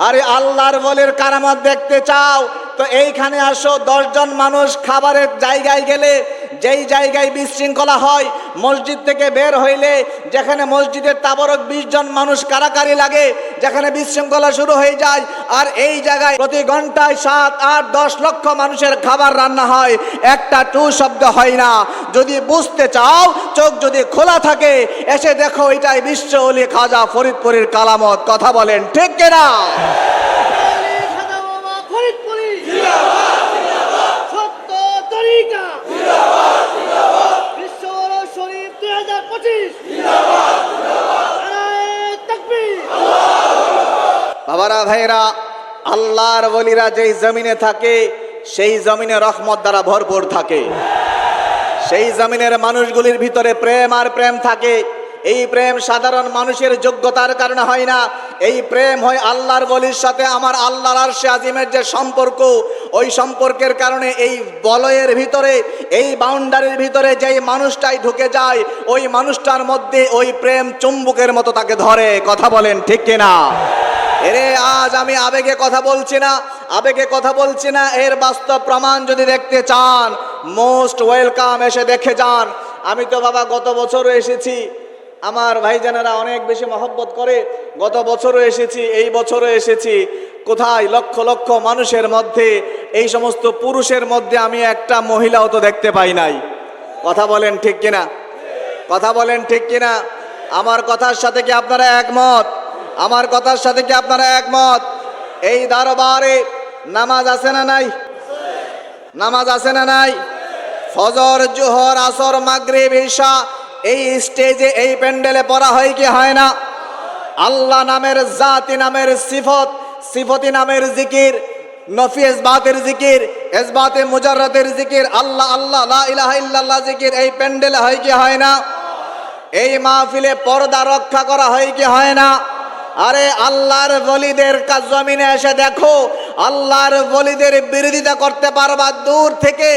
আরে আল্লাহর বলের কারামত দেখতে চাও তো এইখানে আসো দশজন মানুষ খাবারের জায়গায় গেলে যেই জায়গায় বিশৃঙ্খলা হয়, মসজিদ থেকে বের হইলে যেখানে মসজিদের তাবরক বিশ জন মানুষ কারাকারি লাগে, যেখানে বিশৃঙ্খলা শুরু হয়ে যায়, আর এই জায়গায় প্রতি ঘন্টায় সাত, আট, দশ লক্ষ মানুষের খাবার রান্না হয়, একটা টু শব্দ হয় না। যদি বুঝতে চাও, চোখ যদি খোলা থাকে, এসে দেখো এটাই বিশ্ব অলি খাজা ফরিদপুরের কালামত, কথা বলেন ঠিক কিনা আলী খাজা বাবা ফরিদপুরি সত্য তরিকা বিশ্ব বড় শরীফ দুই হাজার পঁচিশ বাবারা ভাইরা আল্লাহর বলিরা যেই জমিনে থাকে, সেই জমিনে রহমত দ্বারা ভরপুর থাকে। সেই জমিনের মানুষগুলির ভিতরে প্রেম আর প্রেম থাকে। এই প্রেম সাধারণ মানুষের যোগ্যতার কারণে হয় না। এই প্রেম হয় আল্লাহর বলির সাথে আমার আল্লাহর আরশে আজিমের যে সম্পর্ক, ওই সম্পর্কের কারণে এই বলয়ের ভিতরে, এই বাউন্ডারির ভিতরে যেই মানুষটাই ঢুকে যায়, ওই মানুষটার মধ্যে ওই প্রেম চুম্বুকের মতো তাকে ধরে। কথা বলেন ঠিক কিনা? এরে, আজ আমি আবেগে কথা বলছি না, আবেগে কথা বলছি না, এর বাস্তব প্রমাণ যদি দেখতে চান মোস্ট ওয়েলকাম এসে দেখে যান। আমি তো বাবা, গত বছরও এসেছি, আমার ভাইজানেরা অনেক বেশি মহব্বত করে, গত বছরও এসেছি, এই বছরও এসেছি। কোথায়? লক্ষ লক্ষ মানুষের মধ্যে, এই সমস্ত পুরুষের মধ্যে আমি একটা মহিলাও তো দেখতে পাই নাই। কথা বলেন ঠিক কিনা? কথা বলেন ঠিক কিনা? আমার কথার সাথে কি আপনারা একমত? আমার কথার সাথে কি আপনারা একমত? এই দরবারে নামাজ আছে না নাই? নামাজ আছে না নাই? ফজর, জোহর, আসর, মাগরিব, ঈশা, এই স্টেজে এই প্যান্ডেলে পড়া হয় কি হয় না? আল্লাহ নামের জাতি, নামের সিফত, সিফতি নামের জিকির, নফি এসবাতের জিকির, এসবাতে মুজাররতের জিকির, আল্লাহ আল্লাহ, লা ইলাহা ইল্লাল্লাহ জিকির, এই প্যান্ডেলে হয় কি হয় না? এই মাহফিলে পর্দা রক্ষা করা হয় কি হয় না? আরে আল্লাহর বলিদের কাজ জমিনে এসে দেখো, আল্লাহর বলিদের বিরোধিতা করতে পারবা দূর থেকে।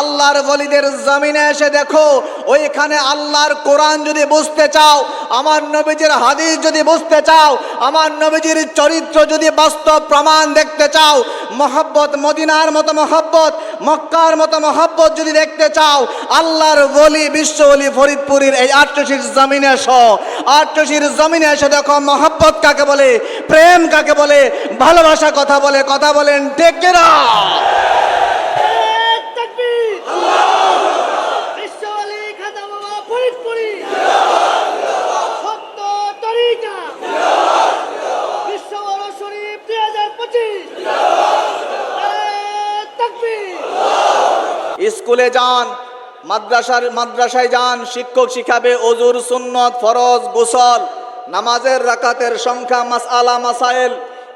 আল্লাহর বলিদের জমিনে এসে দেখো, ওইখানে আল্লাহর কোরআন যদি বুঝতে চাও, আমার নবীজির হাদিস যদি বুঝতে চাও, আমার নবীজির চরিত্র যদি বাস্তব প্রমাণ দেখতে চাও মহব্বত, মদিনার মতো মহাব্বত, মক্কার মতো মহাব্বত যদি দেখতে চাও, আল্লাহর বলি বিশ্ব বলি ফরিদপুরের এই আটশির জমিনে এসো। আটশির জমিনে এসে দেখো মহাব্বত কাকে বলে, প্রেম কাকে বলে, ভালোবাসা কথা বলে, কথা বলেন টেকে না বিশ্ব আলী খাজা বাবা ফরিদপুরি সত্য তরিকা বিশ্ব বড় শরীফ দুই হাজার পঁচিশ স্কুলে যান, মাদ্রাসার, মাদ্রাসায় যান, শিক্ষক শিখাবে অজুর, সুন্নত, ফরজ, গোসল, নামাজের রাকাতের সংখ্যা মাস আলা মাসাইল,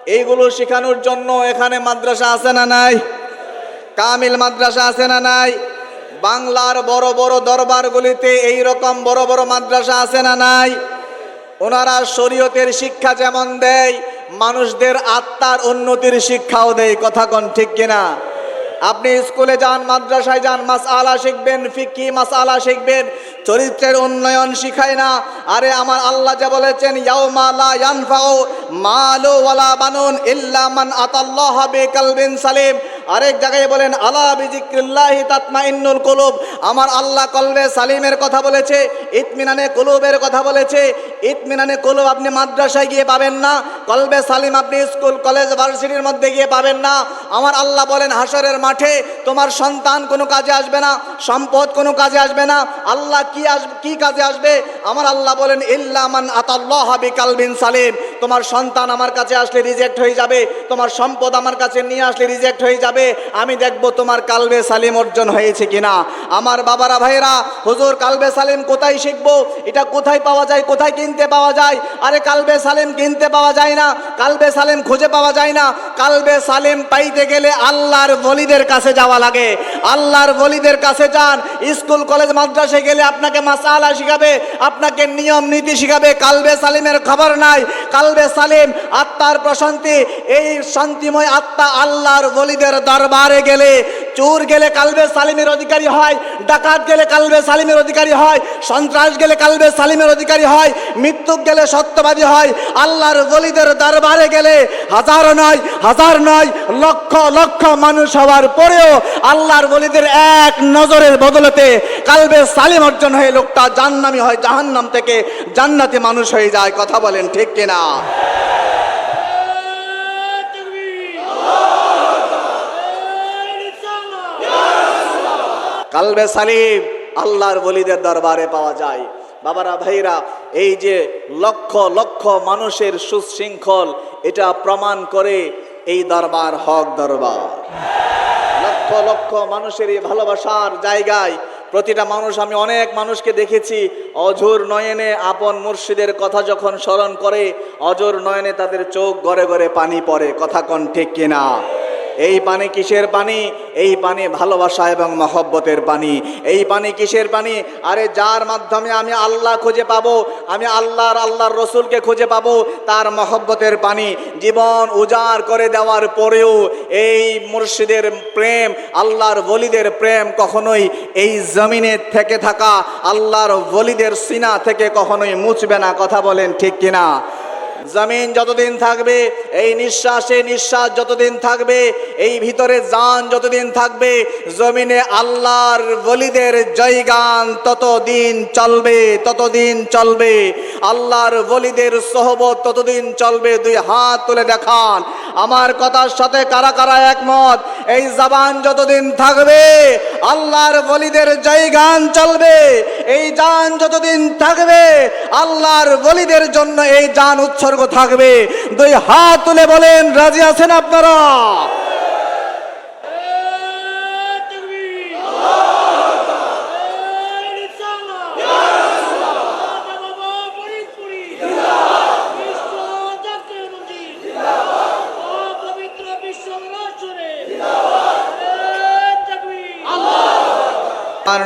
এইগুলো শেখানোর জন্য এখানে মাদ্রাসা আছে না নাই? কামিল মাদ্রাসা আছে না নাই? বাংলার বড় বড় দরবারগুলিতে এই রকম বড় বড় মাদ্রাসা আছে না নাই? ওনারা শরীয়তের শিক্ষা যেমন দেয়, মানুষদের আত্মার উন্নতির শিক্ষাও দেয়, কথা কোন ঠিক কিনা? আপনি স্কুলে যান, মাদ্রাসায় যান মাস আলা শিখবেন ফিকি মাস আলা শিখবেন, চরিত্রের উন্নয়ন শিখায় না। আরে আমার আল্লাহ যা বলেছেন মান আতাল্লাহ বিকালবিন সালিম। আরেক জায়গায় বলেন, আলা বিজিক্রিল্লাহি তাতমাইন্নুল কুলুব। আমার আল্লাহ কলবে সালিমের কথা বলেছে, ইতমিনানে কুলুবের কথা বলেছে ইতমিনানে কুলুব আপনি মাদ্রাসায় গিয়ে পাবেন না, কলবে সালিম আপনি স্কুল, কলেজ, ভার্সিটির মধ্যে গিয়ে পাবেন না। আমার আল্লাহ বলেন হাসরের মাঠে তোমার সন্তান কোনো কাজে আসবে না, সম্পদ কোনো কাজে আসবে না, আল্লাহ কি আস, কি কাজে আসবে? আমার আল্লাহ বলেন ইল্লামান আতাল্লাহ বিকালবিন সালিম। তোমার সন্তান আমার কাছে আসলে রিজেক্ট হয়ে যাবে, তোমার সম্পদ আমার কাছে নিয়ে আসলে রিজেক্ট হয়ে যাবে, আমি দেখব তোমার কালবে সালিম অর্জন হয়েছে কিনা। আমার বাবারা ভাইরা হুজুর, কালবে সালিম কোথায় শিখব? এটা কোথায় পাওয়া যায়, কোথায় কিনতে পাওয়া যায়। আরে কালবে সালিম কিনতে পাওয়া যায় না। কালবে সালিম খুঁজে পাওয়া যায় না। কালবে সালিম পাইতে গেলে আল্লাহর বলিদের কাছে যাওয়া লাগে। আল্লাহর বলিদের কাছে যান। স্কুল, কলেজ মাদ্রাসায় গেলে আপনাকে মাসালা শিখাবে, আপনাকে নিয়ম, নীতি শিখাবে। কালবে সালিমের খবর নাই। কালবে সালিম আত্মার প্রশান্তি, এই শান্তিময় আত্মা আল্লাহর বলিদের দরবারে গেলে চোর গেলে কালবে সালিমের অধিকারী হয়, ডাকাত গেলে কালবে সালিমের অধিকারী হয়, সন্ত্রাস গেলে কালবে সালিমের অধিকারী হয় মৃত্যু গেলে সত্যবাদী হয়, আল্লাহর গলিদের দরবারে গেলে হাজার নয় হাজার নয়, লক্ষ লক্ষ মানুষ হওয়ার পরেও আল্লাহর গলিদের এক নজরের বদলতে কালবে সালিম অর্জন হয়ে লোকটা জান্নামি হয়, জাহান্নাম থেকে জান্নাতে মানুষ হয়ে যায়, কথা বলেন ঠিক কিনা? কালবে সালিম, আল্লাহর বলিদের দরবারে পাওয়া যায়। বাবারা, ভাইরা, এই যে লক্ষ লক্ষ মানুষের সুশৃঙ্খল, এটা প্রমাণ করে এই দরবার হক দরবার। লক্ষ লক্ষ মানুষের এই ভালোবাসার জায়গায় প্রতিটা মানুষ, আমি অনেক মানুষকে দেখেছি, অঝোর নয়নে আপন মুর্শিদের কথা যখন স্মরণ করে অজর নয়নে তাদের চোখ গড়ে গড়ে পানি পড়ে, কথা কন ঠিক কিনা? এই পানি কিসের পানি? এই পানি ভালোবাসা এবং মহব্বতের পানি। এই পানি কিসের পানি? আরে যার মাধ্যমে আমি আল্লাহ খুঁজে পাবো, আমি আল্লাহর আল্লাহর রসুলকে খুঁজে পাবো, তার মহব্বতের পানি জীবন উজাড় করে দেওয়ার পরেও এই মুর্শিদের প্রেম, আল্লাহর বলিদের প্রেম কখনোই এই জমিনে থেকে থাকা, আল্লাহর বলিদের সিনা থেকে কখনোই মুছবে না। কথা বলেন ঠিক কিনা? জমিন যতদিন থাকবে, এই নিঃশ্বাসে নিঃশ্বাস যতদিন থাকবে, এই ভিতরে জান যতদিন থাকবে, জমিনে আল্লাহর বলিদের জয়গান ততদিন চলবে ততদিন চলবে। আল্লাহর বলিদের সহবত ততদিন চলবে। দুই হাত তুলে দেখান। আমার কথার সাথে কারা কারা একমত? এই জবান যতদিন থাকবে, আল্লাহর বলিদের জয়গান চলবে। এই জান যতদিন থাকবে, আল্লাহর বলিদের জন্য এই জান উৎসর্গ থাকবে। দুই হাত তুলে বলেন রাজি আছেন আপনারা?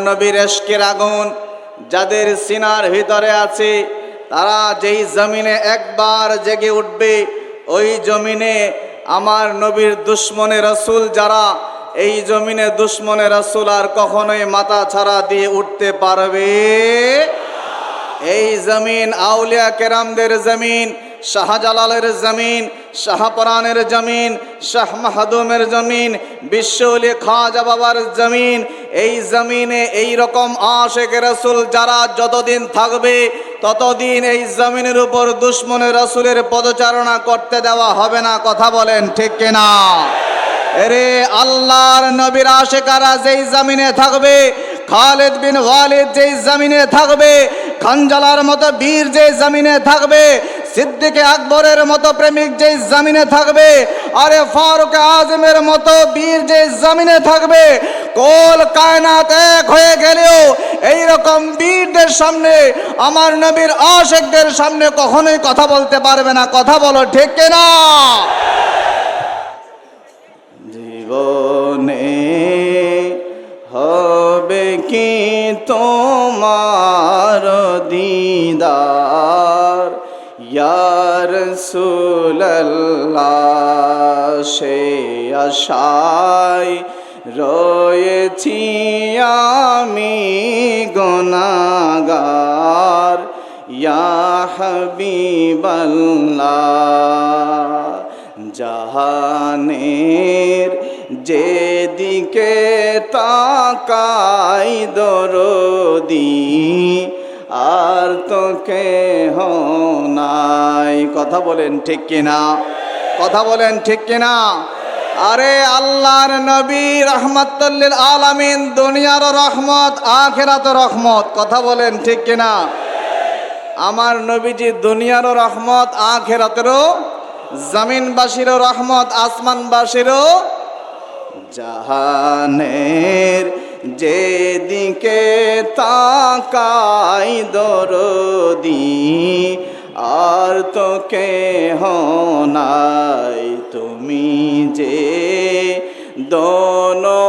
নবীর আগুন যাদের সিনার ভিতরে আছে তারা যেই জমিনে একবার জেগে উঠবে, ওই জমিনে আমার নবীর দুশ্মনে রসুল যারা, এই জমিনে দুশ্মনে রসুল আর কখনোই মাথা ছাড়া দিয়ে উঠতে পারবে। এই জমিন, আউলিয়া কেরামদের জমিন, শাহজালালের জমিন, শাহপরানের জমিন, শাহ মাহাদুমের জমিন বিশ্বলি খাজা বাবার জমিন, এই জমিনে এই রকম আশেক রসুল যারা যতদিন থাকবে ততদিন এই জমিনের উপর দুশ্মনের রসুলের পদচারণা করতে দেওয়া হবে না, কথা বলেন ঠিক কিনা? এরে আল্লাহর নবীর আশেকারা যেই জমিনে থাকবে, খালেদ বিন ওয়ালিদ যেই জমিনে থাকবে খঞ্জালার মতো বীর যে জমিনে থাকবে সিদ্দিকে আকবরের মতো প্রেমিক যে জামিনে থাকবে, আরে ফারুক আজমের মতো বীর যে জামিনে থাকবে কোল কায়নাত এক হয়ে গেলেও এই রকম বীরদের সামনে, আমার নবীর আশেকদের সামনে কখনোই কথা বলতে পারবে না। কথা বলো ঠিক কিনা? জীবনে হবে কি তোমার ইয়ার সুল্লাহ সে আশায় রয়েছি আমি গোনাগার ইয়া হাবিবাল্লাহ, জাহানের যেদিকে তাকাই দরদি, আর তোকে নাই কথা বলেন ঠিক কিনা? কথা বলেন ঠিক কিনা? আরে আল্লাহর নবী রহমতুল্লিল আলামিন, দুনিয়ার রহমত, আখেরাত রহমত, কথা বলেন ঠিক কিনা? আমার নবীজি দুনিয়ারও রহমত, আখেরাতেরও, জমিনবাসীরও রহমত, আসমানবাসীরও জাহানের যেদিকে তাকাই দরদি আর তোকে নাই তুমি যে দোনো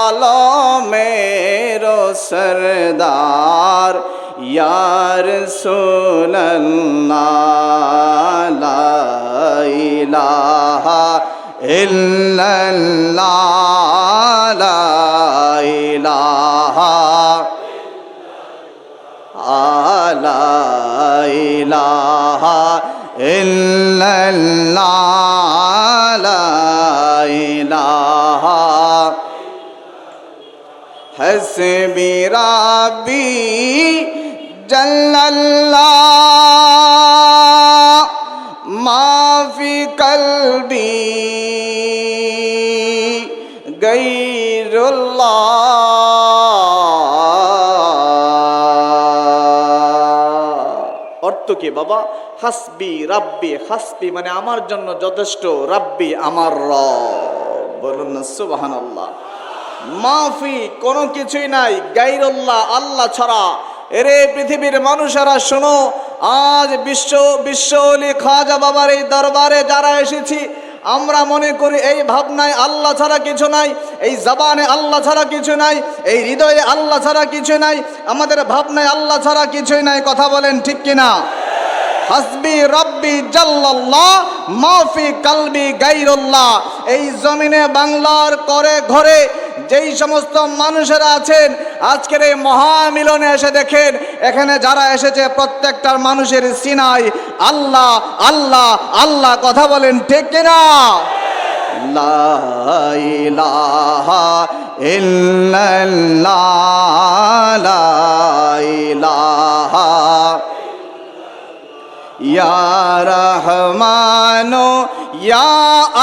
আলমের সরদার ইয়ার সোল্লাহ ইলাহা ইল্লাল্লাহ লা ইলাহা ইল্লাল্লাহ লা ইলাহা। হাসবি রাব্বি জাল্লাল্লাহ মা ফি কলবি গায়রুল্লাহ। কি? বাবা, হাসবি, রাব্বি, হাসবি মানে আমার জন্য যথেষ্ট। রাব্বি আমার রব। বলুন না, সুবহানাল্লাহ। মাফি কোনো কিছুই নাই। গাইরুল্লাহ আল্লাহ ছাড়া। এরে পৃথিবীর মানুষেরা, শোনো, আজ বিশ্ব বিশ্বলি খাজা বাবার এই দরবারে যারা এসেছি, আমরা মনে করি এই ভাবনায় আল্লাহ ছাড়া কিছু নাই, এই জবানে আল্লাহ ছাড়া কিছু নাই, এই হৃদয়ে আল্লাহ ছাড়া কিছু নাই, আমাদের ভাবনায় আল্লাহ ছাড়া কিছুই নাই। কথা বলেন ঠিক কিনা? হাসবি রব্বি জাল্লাল্লাহ, মাফি কালবি গাইরুল্লাহ। এই জমিনে বাংলার করে ঘরে যেই সমস্ত মানুষেরা আছেন, আজকের এই মহামিলনে এসে দেখেন, এখানে যারা এসেছে প্রত্যেকটার মানুষের সিনাই, আল্লাহ আল্লাহ আল্লাহ, কথা বলেন ঠিক কিনা? লা ইলাহা ইল্লাল্লাহ, লা রহমানো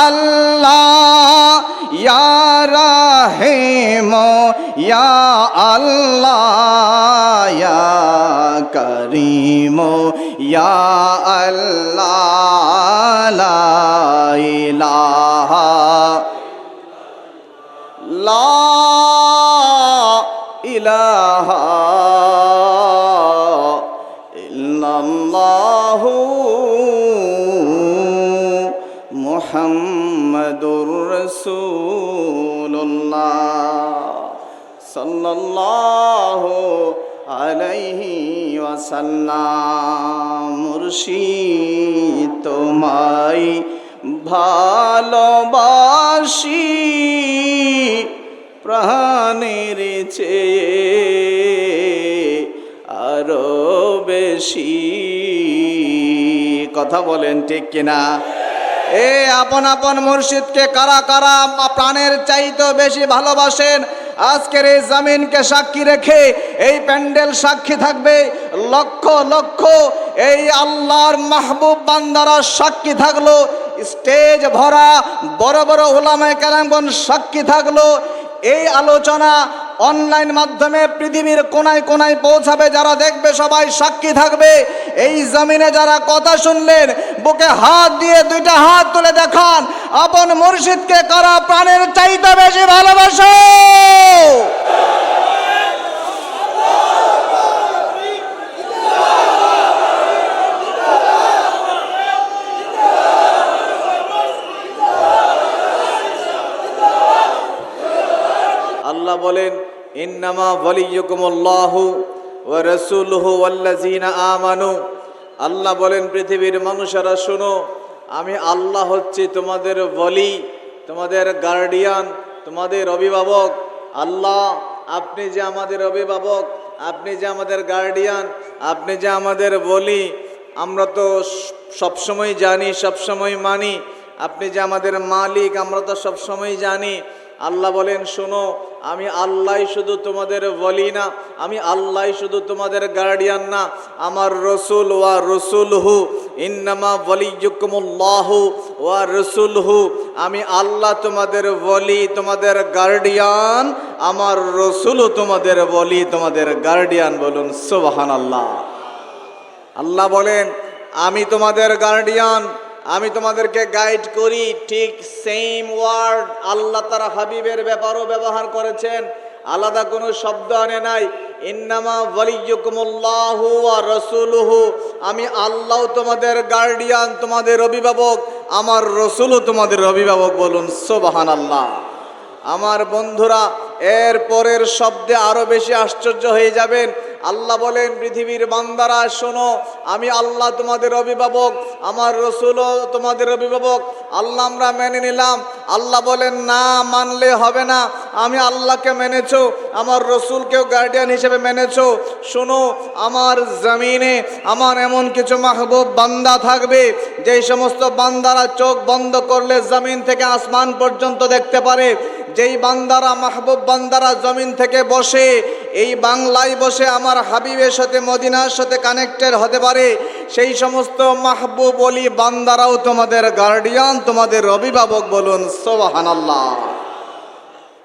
আল্লাহ ইয়া করিমো ইয়া সাল্লাল্লাহু আলাইহি ওয়াসাল্লাম, মুর্শিদ তোমায় ভালোবাসি। প্রাণের চেয়ে আরও বেশি। কথা বলেন ঠিক কিনা? এ আপন আপন মুর্শিদকে কারা কারা প্রাণের চাইতে বেশি ভালোবাসেন? আজকের এই জামিনকে সাক্ষী রেখে এই প্যান্ডেল সাক্ষী থাকবে লক্ষ লক্ষ। এই আল্লাহর মাহবুব বান্দারা সাক্ষী থাকল। স্টেজ ভরা বড় বড় ওলামায় কালামগণ সাক্ষী থাকল। এই আলোচনা অনলাইন মাধ্যমে পৃথিবীর কোনায় কোনায় পৌঁছাবে, যারা দেখবে সবাই সাক্ষী থাকবে। এই জমিনে যারা কথা শুনলেন বুকে হাত দিয়ে দুইটা হাত তুলে দেখান। আপন মুর্শিদকে কারা প্রাণের চাইতে বেশি ভালোবাসো? আল্লাহ বলেন, ইন্নামা ওয়ালিয়ুকুমুল্লাহু ওয়া রাসূলুহু ওয়াল্লাযিনা আমানু। আল্লাহ বলেন, পৃথিবীর মানুষেরা, শোনো, আমি আল্লাহ হচ্ছি তোমাদের বলি তোমাদের গার্ডিয়ান, তোমাদের অভিভাবক। আল্লাহ, আপনি যে আমাদের অভিভাবক, আপনি যে আমাদের গার্ডিয়ান, আপনি যে আমাদের বলি আমরা তো সবসময় জানি, সবসময় মানি। আপনি যে আমাদের মালিক, আমরা তো সবসময় জানি। আল্লাহ বলেন, শোনো, আমি আল্লাহ শুধু তোমাদের বলি না, আমি আল্লাহ শুধু তোমাদের গার্ডিয়ান না। আমার রসুল ওয়া রসুল হু ইন্নামা বলিযুকুমুল্লাহু ওয়া রসুল হু আমি আল্লাহ তোমাদের বলি তোমাদের গার্ডিয়ান আমার রসুলও তোমাদের বলি তোমাদের গার্ডিয়ান বলুন সুবাহান আল্লাহ আল্লাহ বলেন, আমি তোমাদের গার্ডিয়ান আমি তোমাদেরকে গাইড করি, ঠিক সেম ওয়ার্ড আল্লাহ তারা হাবিবের ব্যাপারও ব্যবহার করেছেন। আলাদা কোনো শব্দ আনে নাই। ইন্নামা ওয়ালিয়ুকুমুল্লাহু ওয়া রাসূলুহু। আমি আল্লাহ তোমাদের গার্ডিয়ান তোমাদের অভিভাবক, আমার রসুলও তোমাদের অভিভাবক বলুন, সুবহানাল্লাহ। আমার বন্ধুরা, এর পরের শব্দে আরও বেশি আশ্চর্য হয়ে যাবেন। আল্লাহ বলেন, পৃথিবীর বান্দারা, শোনো, আমি আল্লাহ তোমাদের অভিভাবক, আমার রসুলও তোমাদের অভিভাবক, আল্লাহ আমরা মেনে নিলাম। আল্লাহ বলেন, না মানলে হবে না, আমি আল্লাহকে মেনেছো, আমার রসুলকেও গার্ডিয়ান হিসেবে মেনেছো। শোনো, আমার জমিনে আমার এমন কিছু মাহবুব বান্দা থাকবে, যেই সমস্ত বান্দারা চোখ বন্ধ করলে জমিন থেকে আসমান পর্যন্ত দেখতে পারে। যেই বান্দারা, মাহবুব বান্দারা জমিন থেকে বসে, এই বাংলায় বসে আমার হাবিবের সাথে, মদিনার সাথে কানেক্টেড হতে পারে, সেই সমস্ত মাহবুব অলি বান্দারাও তোমাদের গার্ডিয়ান তোমাদের অভিভাবক বলুন, সোবাহানাল্লাহ।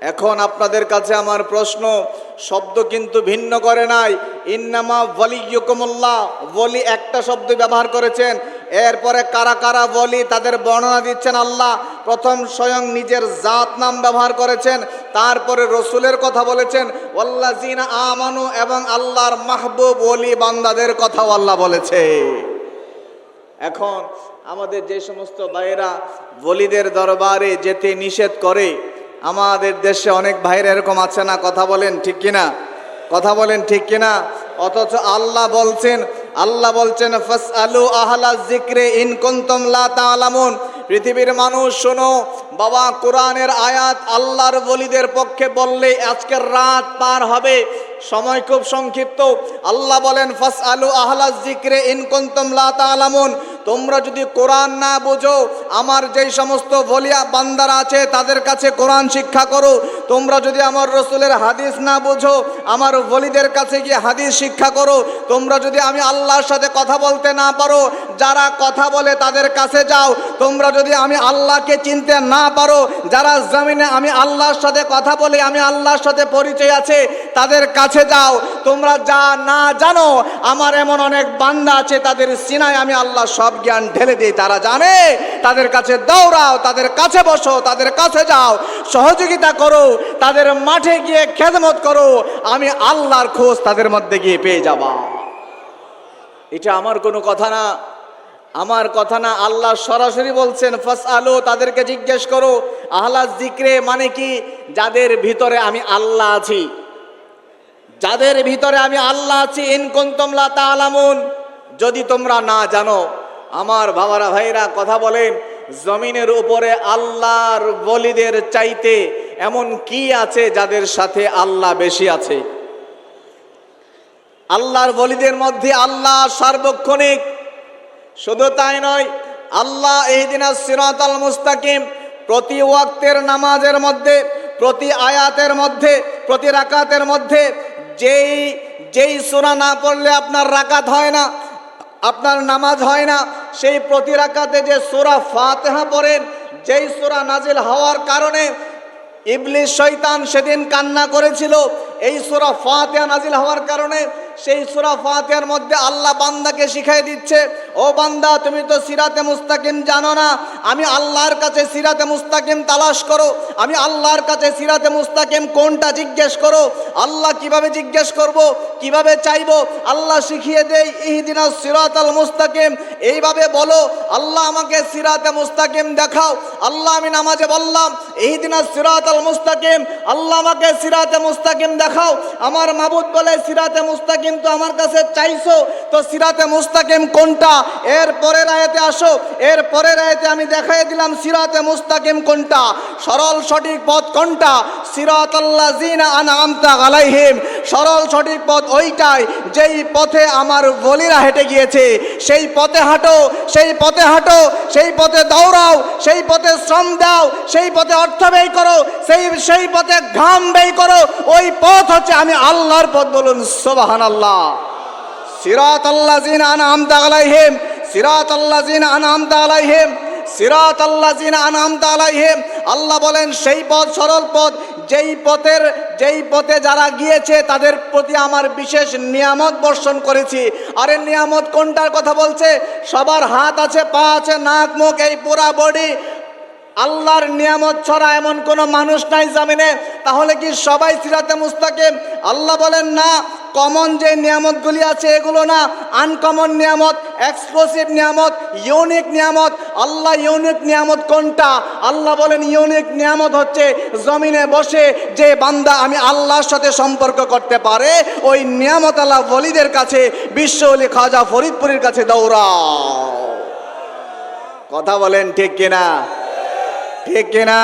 এখন আপনাদের কাছে আমার প্রশ্ন, শব্দ কিন্তু ভিন্ন করে নাই। ইন্নামা ওয়ালিয়ুকুমুল্লাহ বলি একটা শব্দ ব্যবহার করেছেন এরপরে কারা কারা বলি তাদের বর্ণনা দিচ্ছেন আল্লাহ। প্রথম স্বয়ং নিজের জাত নাম ব্যবহার করেছেন, তারপরে রসুলের কথা বলেছেন ওয়াল্লাজিনা আমানু এবং আল্লাহর মাহবুব ওলি বান্দাদের কথাও আল্লাহ বলেছে। এখন আমাদের যে সমস্ত ভাইয়েরা বলিদের দরবারে যেতে নিষেধ করে, আমাদের দেশে অনেক ভাইরা এরকম আছে না, কথা বলেন ঠিক কিনা? কথা বলেন ঠিক কিনা? অথচ আল্লাহ বলছেন আল্লাহ বলছেন ফাস আলু আহলা জিক্রে ইন কুনতুম লা তাআলামুন। পৃথিবীর মানুষ, শোনো, বাবা, কোরআনের আয়াত আল্লাহর বলিদের পক্ষে বললে আজকের রাত পার হবে। সময় খুব সংক্ষিপ্ত। আল্লাহ বলেন ফাস আলু আহলা জিক্রে ইন কুনতুম লা তাআলামুন। তোমরা যদি কোরআন না বোঝো, আমার যেই সমস্ত ভলিয়া বান্দারা আছে, তাদের কাছে কোরআন শিক্ষা করো। তোমরা যদি আমার রসুলের হাদিস না বোঝো, আমার বলিদের কাছে গিয়ে হাদিস শিক্ষা করো। তোমরা যদি আমি আল্লাহর সাথে কথা বলতে না পারো, যারা কথা বলে তাদের কাছে যাও। তোমরা যদি আমি আল্লাহকে চিনতে না পারো, যারা জমিনে আমি আল্লাহর সাথে কথা বলে, আমি আল্লাহর সাথে পরিচয় আছে, তাদের কাছে যাও। তোমরা যা না জানো, আমার এমন অনেক বান্দা আছে, তাদের সিনায় আমি আল্লাহ সব জ্ঞান ঢেলে দিই। তারা জানে, তাদের কাছে দৌড়াও, তাদের কাছে বসো, তাদের কাছে যাও, সহযোগিতা করো, তাদের মাঠে গিয়ে খেদমত করো, আমি আল্লাহর খোঁজ তাদের মধ্যে গিয়ে পেয়ে যাবা। এটা আমার কোনো কথা না। আমার কথা না, আল্লাহ সরাসরি বলছেন ফাস আলো তাদেরকে জিজ্ঞেস করো, আহলা জিক্রে মানে কি? যাদের ভিতরে আমি আল্লাহ আছি। যাদের ভিতরে আমি আল্লাহ আছি ইনকুন তোমলা তালামুন যদি তোমরা না জানো, আমার বাবারা, ভাইরা কথা বলেন, জমিনের উপরে আল্লাহর বলিদের চাইতে এমন কি আছে যাদের সাথে আল্লাহ বেশি আছে? আল্লাহর বলিদের মধ্যে আল্লাহ সার্বক্ষণিক। শুধু তাই নয়, আল্লাহ এই দিন সিরাত আল মুস্তাকিম, প্রতি ওয়াক্তের নামাজের মধ্যে, প্রতি আয়াতের মধ্যে, প্রতি রাকাতের মধ্যে যেই যেই সোনা না পড়লে আপনার রাকাত হয় না, আপনার নামাজ হয় না, সেই প্রতি রাকাতে যে সোরা ফাতেহা পড়েন, যেই সোরা নাজিল হওয়ার কারণে ইবলিশ শৈতান সেদিন কান্না করেছিল, এই সুরা ফাতিহা নাজিল হওয়ার কারণে সেই সুরা ফাতিহার মধ্যে আল্লাহ বান্দাকে শিখাই দিচ্ছে, ও বান্দা, তুমি তো সিরাতে মুস্তাকিম জানো না আমি আল্লাহর কাছে সিরাতে মুস্তাকিম তালাশ করো। আমি আল্লাহর কাছে সিরাতে মুস্তাকিম কোনটা জিজ্ঞেস করো? আল্লাহ কীভাবে জিজ্ঞেস করব? কীভাবে চাইব? আল্লাহ শিখিয়ে দেই, ইহদিনা সিরাত আল মুস্তাকিম। এইভাবে বলো, আল্লাহ আমাকে সিরাতে মুস্তাকিম দেখাও। আল্লাহ আমি নামাজে বললাম, ইহদিনা সিরাত আল মুস্তাকিম। আল্লাহ আমাকে সিরাতে মুস্তাকিম দেখাও। আমার মাবুদ বলে, সিরাতে মুস্তাকিম তো আমার কাছে চাইছো। তো সিরাতে মুস্তাকিম কোনটা? এর পরের আয়াতে আসো। এর পরের আয়াতে আমি দেখাই দিলাম সিরাতে মুস্তাকিম কোনটা? সরল সঠিক পথ কোনটা? সিরাত আল্লাহ জিনা আনআমতা আলাইহিম। সরল সঠিক পথ ওইটাই, যেই পথে আমার বলিরা হেঁটে গিয়েছে। সেই পথে হাঁটো, সেই পথে হাঁটো, সেই পথে দৌড়াও, সেই পথে শ্রম দাও, সেই পথে অর্থ ব্যয় করো, সেই সেই পথে ঘাম ব্যয় করো, ওই পথ হচ্ছে আমি আল্লাহর পথ বলুন সোবাহান আল্লাহ সিরাত আল্লাহ জিন আনআমতা আলাইহিম সিরাত আল্লাহ জিন আনআমতা আলাইহিম সিরাত আল্লাহ জিন আনআমতা আলাইহিম, আল্লাহ বলেন, সেই পথ সরল পথ, যেই পথের, যেই পথে যারা গিয়েছে, তাদের প্রতি আমার বিশেষ নিয়ামত বর্ষণ করেছি। আরে নিয়ামত কোনটার কথা বলছে? সবার হাত আছে, পা আছে, নাক, মুখ, এই পুরা বডি আল্লাহর নিয়ামত ছড়া এমন কোনো মানুষ নাই জামিনে। তাহলে কি সবাই সিরাতে মুস্তাকিম? আল্লাহ বলেন, না কমন যে নিয়ামতগুলি আছে, এগুলো না আনকমন নিয়ামত এক্সক্লুসিভ নিয়ামত ইউনিক নিয়ামত আল্লাহ ইউনিক নিয়ামত কোনটা? আল্লাহ বলেন, ইউনিক নিয়ামত হচ্ছে জমিনে বসে যে বান্দা আমি আল্লাহর সাথে সম্পর্ক করতে পারে, ওই নিয়ামত আল্লাহ বলিদের কাছে, বিশ্ব অলি খাজা ফরিদপুরের কাছে দৌড়াও। কথা বলেন ঠিক কিনা? ঠিক কিনা?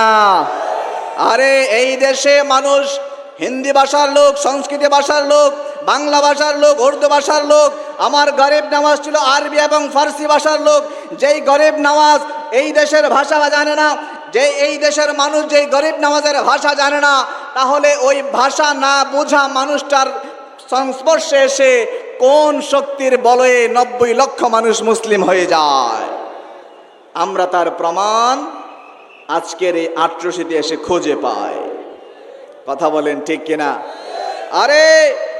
আরে, এই দেশে মানুষ হিন্দি ভাষার লোক, সংস্কৃত ভাষার লোক, বাংলা ভাষার লোক, উর্দু ভাষার লোক, আমার গরিব নামাজ ছিল আরবি এবং ফার্সি ভাষার লোক। যেই গরিব নামাজ এই দেশের ভাষা জানে না, যে এই দেশের মানুষ যেই গরিব নামাজের ভাষা জানে না, তাহলে ওই ভাষা না বোঝা মানুষটার সংস্পর্শে এসে কোন শক্তির বলয়ে নব্বই লক্ষ মানুষ মুসলিম হয়ে যায়। আমরা তার প্রমাণ আজকের এই আট্রসিতে এসে খুঁজে পাই। কথা বলেন ঠিক কিনা? আরে,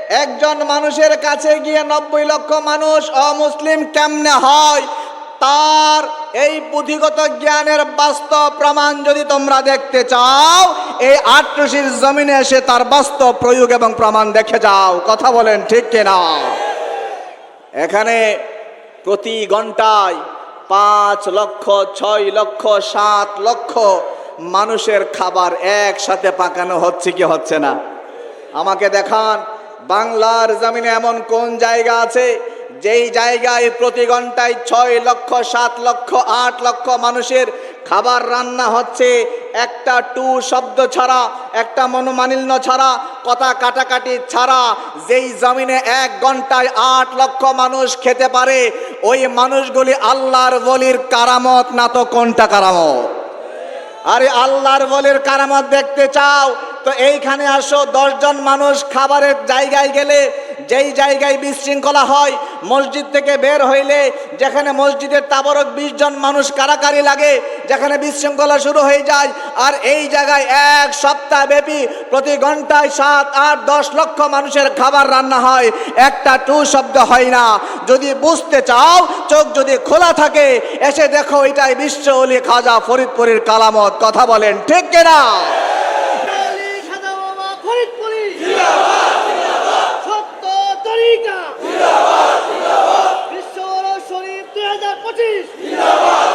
একজন মানুষের কাছে গিয়ে নব্বই লক্ষ মানুষ অমুসলিম কেমনে হয়? তার এই পুঁথিগত জ্ঞানের বাস্তব প্রমাণ যদি তোমরা দেখতে চাও, এই আট্রসির জমিনে এসে তার বাস্তব প্রয়োগ এবং প্রমাণ দেখে যাও। কথা বলেন ঠিক কিনা? এখানে প্রতি ঘন্টায় পাঁচ লক্ষ, ছয় লক্ষ, সাত লক্ষ মানুষের খাবার একসাথে পাকানো হচ্ছে কি হচ্ছে না? আমাকে দেখান, বাংলার জমিনে এমন কোন জায়গা আছে, যেই জায়গায় প্রতি ঘন্টায় ছয় লক্ষ, সাত লক্ষ, আট লক্ষ মানুষের খাবার রান্না হচ্ছে। একটা টু শব্দ ছাড়া, একটা মনোমালিন্য ছাড়া, কথা কাটাকাটি ছাড়া, যেই জমিনে এক ঘন্টায় আট লক্ষ মানুষ খেতে পারে, ওই মানুষগুলি আল্লাহর বলির কারামত না তো কোনটা কারামত? আরে আল্লাহর বলের কারামত দেখতে চাও, তো এইখানে আসো, দশজন মানুষ খাবারের জায়গায় গেলে যেই জায়গায় বিশৃঙ্খলা হয় মসজিদ থেকে বের হইলে যেখানে মসজিদের তাবরক বিশ জন মানুষ কারাকারি লাগে, যেখানে বিশৃঙ্খলা শুরু হয়ে যায়, আর এই জায়গায় এক সপ্তাহ ব্যাপী প্রতি ঘন্টায় সাত, আট, দশ লক্ষ মানুষের খাবার রান্না হয়। একটা টু শব্দ হয় না। যদি বুঝতে চাও, চোখ যদি খোলা থাকে, এসে দেখো এটাই বিশ্ব অলি খাজা ফরিদপুরের কালামত। কথা বলেন, ঠিক কেনা? ফরিদপুরি। Diz! Dinamite!